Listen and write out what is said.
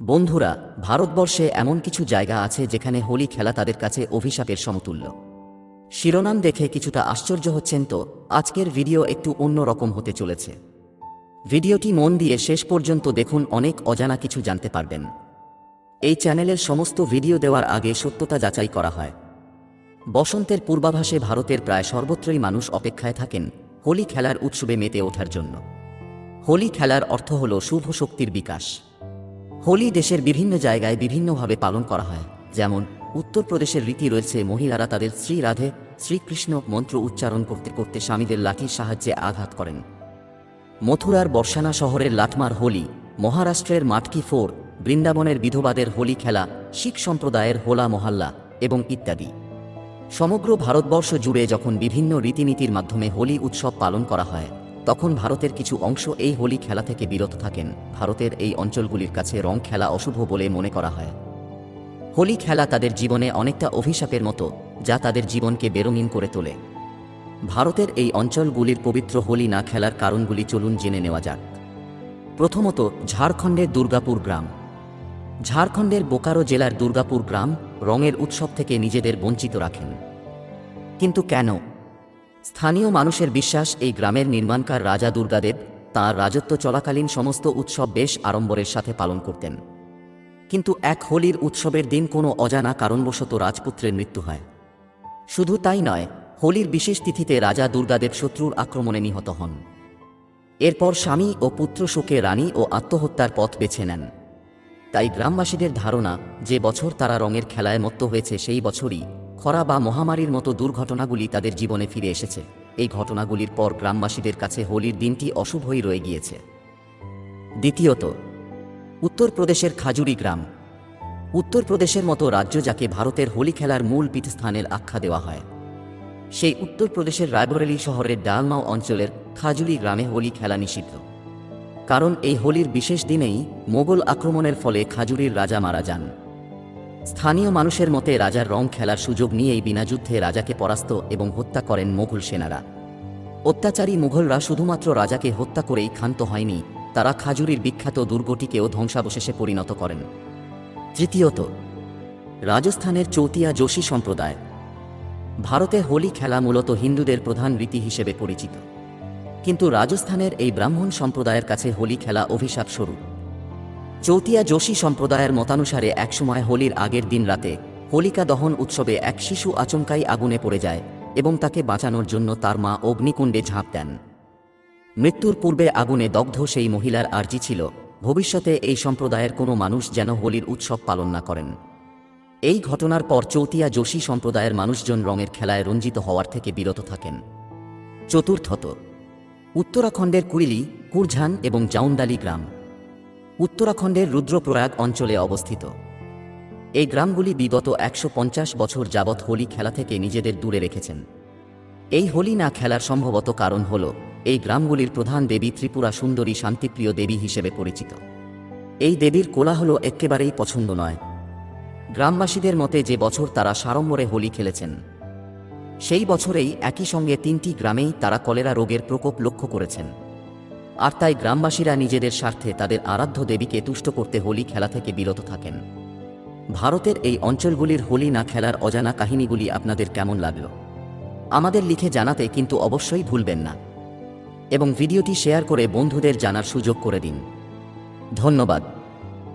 বন্ধুরা, ভারতবর্ষে এমন কিছু জায়গা আছে যেখানে হোলি খেলা তাদের কাছে অভিশাপের সমতুল্য। শিরোনাম দেখে কিছুটা আশ্চর্য হচ্ছেন তো, আজকের ভিডিও একটু অন্য রকম হতে চলেছে। ভিডিওটি মন দিয়ে শেষ পর্যন্ত দেখুন, অনেক অজানা কিছু জানতে পারবেন। এই চ্যানেলের সমস্ত ভিডিও দেওয়ার আগে সত্যতা যাচাই করা হয়। বসন্তের পূর্বাভাসে ভারতের প্রায় সর্বত্রই মানুষ অপেক্ষায় থাকেন হোলি খেলার উৎসবে মেতে ওঠার জন্য। হোলি খেলার অর্থ হল শুভ শক্তির বিকাশ। হোলি দেশের বিভিন্ন জায়গায় বিভিন্নভাবে পালন করা হয়। যেমন, উত্তরপ্রদেশের রীতি রয়েছে, মহিলারা তাদের শ্রী রাধে, শ্রীকৃষ্ণ মন্ত্র উচ্চারণ করতে করতে স্বামীদের লাঠির সাহায্যে আঘাত করেন। মথুরার বর্ষানা শহরের লাটমার হোলি, মহারাষ্ট্রের মাটকি ফোর, বৃন্দাবনের বিধবাদের হোলি খেলা, শিখ সম্প্রদায়ের হোলা মহাল্লা, এবং ইত্যাদি। সমগ্র ভারতবর্ষ জুড়ে যখন বিভিন্ন রীতিনীতির মাধ্যমে হোলি উৎসব পালন করা হয় তখন ভারতের কিছু অংশ এই হোলি খেলা থেকে বিরত থাকেন। ভারতের এই অঞ্চলগুলির কাছে রং খেলা অশুভ বলে মনে করা হয়। হোলি খেলা তাদের জীবনে অনেকটা অভিশাপের মতো, যা তাদের জীবনকে বেরঙিন করে তোলে। ভারতের এই অঞ্চলগুলির পবিত্র হোলি না খেলার কারণগুলি চলুন জেনে নেওয়া যাক। প্রথমত, ঝাড়খণ্ডের দুর্গাপুর গ্রাম। ঝাড়খণ্ডের বোকারো জেলার দুর্গাপুর গ্রাম রঙের উৎসব থেকে নিজেদের বঞ্চিত রাখেন। কিন্তু কেন? স্থানীয় মানুষের বিশ্বাস এই গ্রামের নির্মাণকার রাজা দুর্গাদেব তাঁর রাজত্ব চলাকালীন সমস্ত উৎসব বেশ আড়ম্বরের সাথে পালন করতেন। কিন্তু এক হোলির উৎসবের দিন কোনো অজানা কারণবশত রাজপুত্রের মৃত্যু হয়। শুধু তাই নয়, হোলির বিশেষ তিথিতে রাজা দুর্গাদেব শত্রুর আক্রমণে নিহত হন। এরপর স্বামী ও পুত্র শোকে রানী ও আত্মহত্যার পথ বেছে নেন। তাই গ্রামবাসীদের ধারণা, যে বছর তারা রঙের খেলায় মত্ত হয়েছে সেই বছরই খরা বা মহামারীর মতো দুর্ঘটনাগুলি তাদের জীবনে ফিরে এসেছে। এই ঘটনাগুলির পর গ্রামবাসীদের কাছে হোলির দিনটি অশুভই রয়ে গিয়েছে। দ্বিতীয়ত, উত্তরপ্রদেশের খাজুরি গ্রাম। উত্তরপ্রদেশের মতো রাজ্য যাকে ভারতের হোলি খেলার মূল পীঠস্থানের আখ্যা দেওয়া হয়, সেই উত্তরপ্রদেশের রায়বরেলি শহরের ডালমাও অঞ্চলের খাজুরি গ্রামে হোলি খেলা নিষিদ্ধ। কারণ এই হোলির বিশেষ দিনেই মোগল আক্রমণের ফলে খাজুরির রাজা মারা যান। স্থানীয় মানুষের মতে, রাজার রং খেলার সুযোগ নিয়েই বিনা যুদ্ধে রাজাকে পরাস্ত এবং হত্যা করেন মোঘল সেনারা। অত্যাচারী মুঘলরা শুধুমাত্র রাজাকে হত্যা করেই ক্ষান্ত হয়নি, তারা খাজুরির বিখ্যাত দুর্গটিকেও ধ্বংসাবশেষে পরিণত করেন। তৃতীয়ত, রাজস্থানের চৌতিয়া যোশী সম্প্রদায়। ভারতে হোলি খেলা মূলত হিন্দুদের প্রধান রীতি হিসেবে পরিচিত। কিন্তু রাজস্থানের এই ব্রাহ্মণ সম্প্রদায়ের কাছে হোলি খেলা অভিশাপ স্বরূপ চৌতিয়া যোশী সম্প্রদায়ের মতানুসারে একসময় হোলির আগের দিন রাতে হোলিকা দহন উৎসবে এক শিশু আচমকাই আগুনে পড়ে যায় এবং তাকে বাঁচানোর জন্য তার মা অগ্নিকুণ্ডে ঝাঁপ দেন। মৃত্যুর পূর্বে আগুনে দগ্ধ সেই মহিলার আর্জি ছিল, ভবিষ্যতে এই সম্প্রদায়ের কোনো মানুষ যেন হোলির উৎসব পালন না করেন। এই ঘটনার পর চৌতিয়া যোশী সম্প্রদায়ের মানুষজন রঙের খেলায় রঞ্জিত হওয়ার থেকে বিরত থাকেন। চতুর্থত, উত্তরাখণ্ডের কুড়িলি, কুরঝান এবং জাউন্দালি গ্রাম। উত্তরাখণ্ডের রুদ্রপ্রয়াগ অঞ্চলে অবস্থিত। এই গ্রামগুলি বিগত একশো পঞ্চাশ বছর যাবৎ হোলি খেলা থেকে নিজেদের দূরে রেখেছেন। এই হোলি না খেলার সম্ভবত কারণ হল, এই গ্রামগুলির প্রধান দেবী ত্রিপুরা সুন্দরী শান্তিপ্রিয় দেবী হিসেবে পরিচিত। এই দেবীর কোলাহল একেবারেই পছন্দ নয়। গ্রামবাসীদের মতে যে বছর তারা সাড়ম্বরে হোলি খেলেছেন, সেই বছরেই একই সঙ্গে তিনটি গ্রামেই তারা কলেরা রোগের প্রকোপ লক্ষ্য করেছেন। আর তাই গ্রামবাসীরা নিজেদের স্বার্থে তাদের আরাধ্য দেবীকে তুষ্ট করতে হোলি খেলা থেকে বিরত থাকেন। ভারতের এই অঞ্চলগুলির হোলি না খেলার অজানা কাহিনীগুলি আপনাদের কেমন লাগল? আমাদের লিখে জানাতে কিন্তু অবশ্যই ভুলবেন না। এবং ভিডিওটি শেয়ার করে বন্ধুদের জানার সুযোগ করে দিন। ধন্যবাদ।